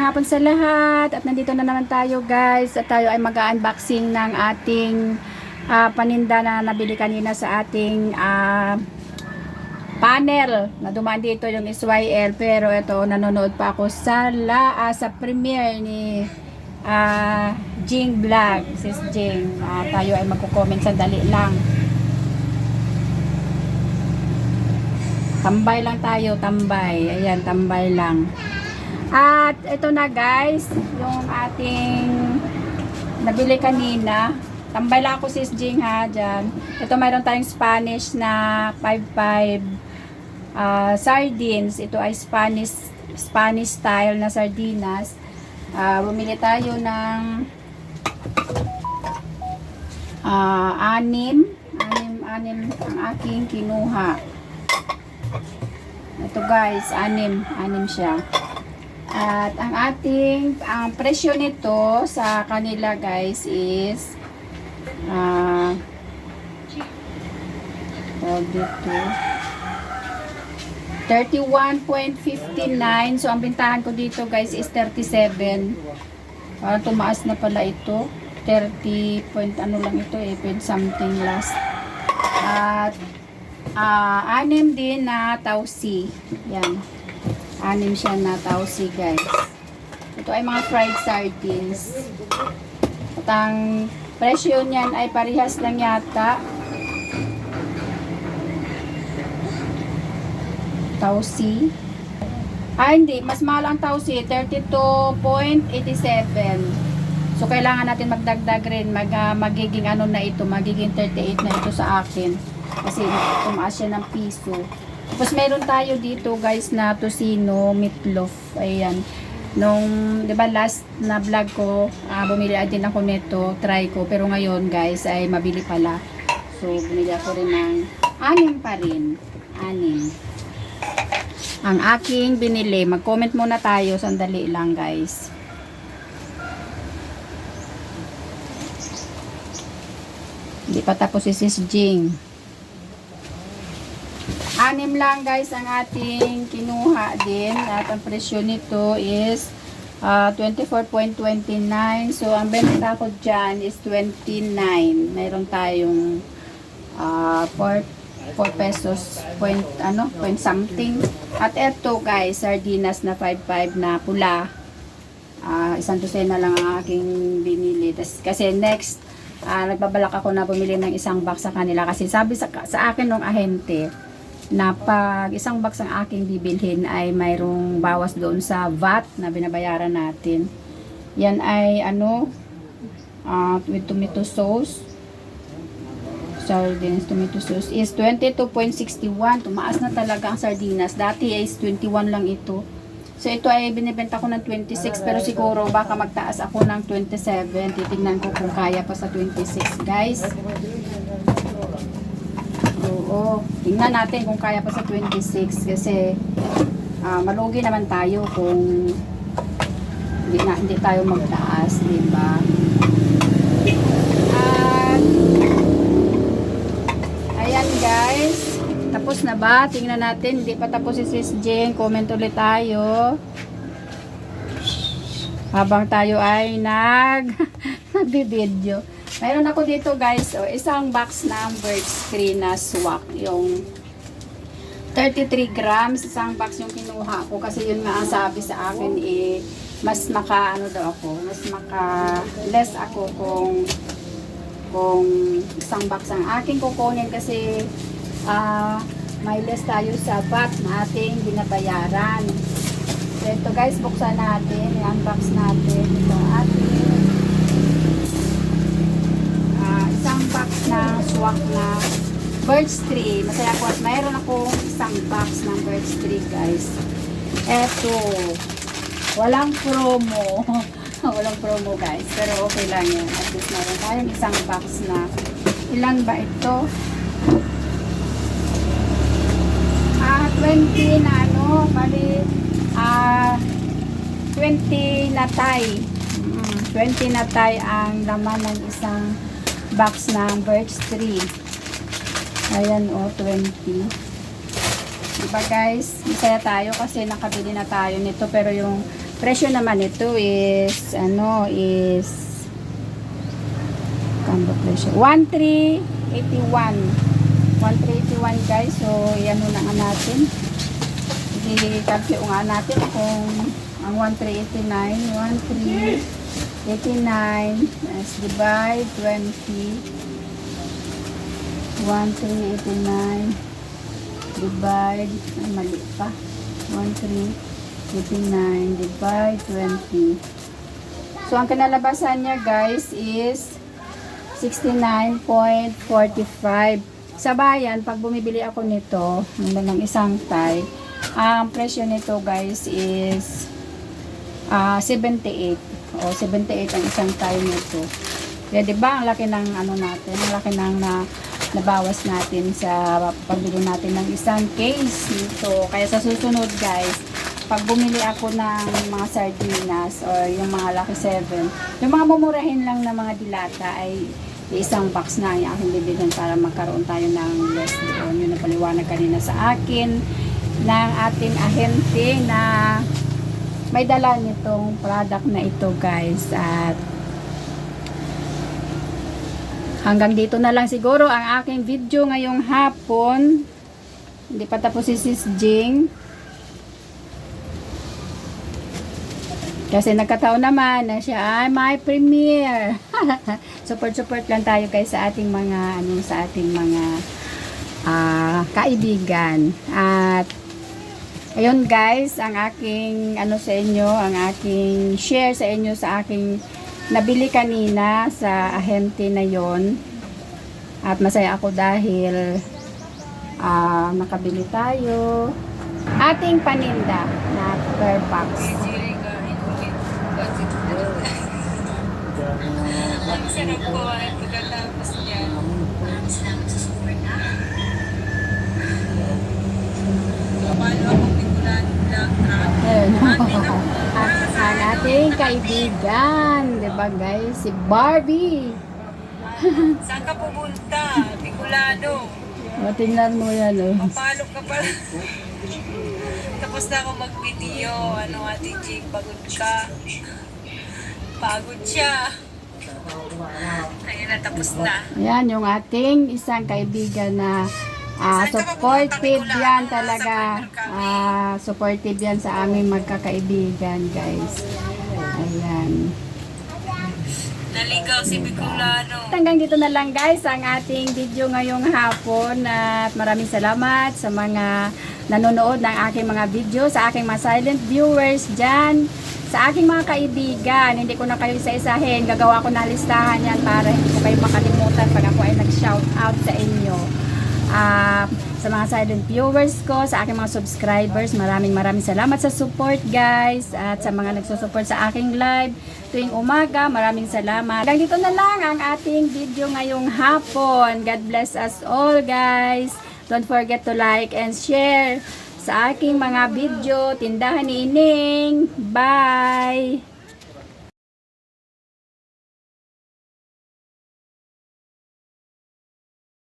hapon sa lahat. At nandito na naman tayo guys. At tayo ay mag-unboxing ng ating ah, paninda na nabili kanina sa ating ah, panel. Na dumaan dito yung SYL pero ito nanonood pa ako sa la ah, sa premiere ni ah, Jing Vlog sis Jing. Ah, tayo ay magko-comment sandali lang. Tambay lang tayo tambay. Ayan tambay lang at ito na guys, yung ating nabili kanina. Tambay lang ako sis Jing ha, dyan. Ito mayroon tayong Spanish na 5-5 ah, sardines. Ito ay Spanish Spanish style na sardinas. Ah, bumili tayo ng ah, anim. Anim, anim ang aking kinuha. Ito guys, anim. Anim siya. At ang ating ang presyo nito sa kanila guys is ah tawag dito 31.59 so ang bintahan ko dito guys is 37 parang tumaas na pala ito. 30 point ano lang ito eh point something last. At ah anim din na tausi yan Anim siya na tausi, guys. Ito ay mga fried sardines. At ang presyo niyan ay parehas lang yata. Tausi. Ah, hindi. Mas mahal ang tausi. 32.87. So, kailangan natin magdagdag rin. Mag, ah, magiging ano na ito. Magiging 38 na ito sa akin. Kasi tumaas siya ng piso. Tapos meron tayo dito guys na tocino meatloaf. Ayan. Nung, di ba last na vlog ko, ah, bumili din ako nito, try ko. Pero ngayon guys, ay mabili pala. So, bumili ako rin ng anim pa rin. Anim. Ang aking binili. Mag-comment muna tayo. Sandali lang guys. Hindi pa tapos si Sis Jing. Anim lang guys ang ating kinuha din. At ang presyo nito is ah, 24.29 so ang benta ko dyan is 29 mayroon tayong ah, 4, 4 pesos point ano point something. At eto guys sardinas na 55 na pula. Ah, isang dosena lang ang aking binili. Tas, kasi next ah, nagbabalak ako na bumili ng isang box sa kanila. Kasi sabi sa, sa akin ng ahente na pag isang box ang aking bibilhin ay mayroong bawas doon sa VAT na binabayaran natin. Yan ay ano ah, with tomato sauce. Sardines tomato sauce is 22.61 tumaas na talaga ang sardinas. Dati is 21 lang ito. So ito ay binibenta ko ng 26 pero siguro baka magtaas ako ng 27 titignan ko kung kaya pa sa 26 guys Oo. Tingnan natin kung kaya pa sa 26 kasi ah, malugi naman tayo kung hindi, na, hindi tayo magtaas, di ba? At ayan guys. Tapos na ba? Tingnan natin. Hindi pa tapos si Sis Jane. Comment ulit tayo. Habang tayo ay nag nagbi-video. Mayroon ako dito guys, oh, isang box ng birch tree na swak. Yung 33 grams, isang box yung kinuha ko kasi yun nga ang sabi sa akin eh, mas maka ano daw ako, mas maka less ako kung kung isang box ang aking kukunin kasi ah may less tayo sa VAT na ating binabayaran. So ito guys, buksan natin, i-unbox natin ito ating ah, isang box na swak na birch tree. Masaya ko at mayroon akong isang box ng birch tree guys. Eto. Walang promo. Walang promo guys. Pero okay lang yan. At least mayroon tayong isang box na ilan ba ito? Ah, 20 na ano, bali ah 20 na tay. Mm, 20 na tay ang laman ng isang box ng birch tree. Ayan o, 20. Diba guys, masaya tayo kasi nakabili na tayo nito pero yung presyo naman ito is, ano, is, kamba presyo, 1381. 1381 guys, so yan na nga natin. I-calculate nga natin kung ang 1389, 1389, let's divide 20, 1389, divide, ay mali pa, 1389, divide 20. So, ang kinalabasan niya guys is 69.45. Sa bayan, pag bumibili ako nito, ng ng isang tie, ang presyo nito guys is ah 78. O 78 ang isang tie nito. Kaya 'di ba ang laki ng ano natin, ang laki ng na nabawas natin sa pagbili natin ng isang case nito. Kaya sa susunod guys, pag bumili ako ng mga sardinas or yung mga Lucky 7, yung mga mumurahin lang na mga dilata ay isang box na yung aking bibilhin para magkaroon tayo ng less doon. Yun ang paliwanag kanina sa akin ng ating ahente na may dala nitong product na ito guys at hanggang dito na lang siguro ang aking video ngayong hapon. Hindi pa tapos si Sis Jing. Kasi nagkataon naman na siya ay may premiere support support lang tayo guys sa ating mga ano sa ating mga ah, kaibigan. At Ayun guys, ang aking ano sa inyo, ang aking share sa inyo sa aking nabili kanina sa ahente na yon. At masaya ako dahil ah, nakabili tayo ating paninda na per box. Ang sarap po at pagkatapos niyan. Paano ako pikulan lang Ayun. At ang ating kaibigan, 'di ba guys, si Barbie. Saan ka pumunta? Bicolano. O, tingnan mo yan oh. Papalo ka pa. Tapos na ako mag-video. Ano ate Jake, pagod ka. Pagod siya. Ayun na, tapos na. Yan yung ating isang kaibigan na ah, supportive yan talaga. Ah, supportive yan sa aming magkakaibigan, guys. Ayan. Naligaw si Bicolano. Hanggang dito na lang guys ang ating video ngayong hapon at maraming salamat sa mga nanonood ng aking mga video, sa aking mga silent viewers dyan, sa aking mga kaibigan. Hindi ko na kayo isa-isahin. Gagawa ko na listahan yan para hindi ko kayo makalimutan pag ako ay nag-shout out sa inyo. Ah, sa mga silent viewers ko, sa aking mga subscribers, maraming maraming salamat sa support guys at sa mga nagsusupport sa aking live tuwing umaga, maraming salamat. Hanggang dito na lang ang ating video ngayong hapon. God bless us all guys. Don't forget to like and share sa aking mga video. Tindahan ni Ining. Bye!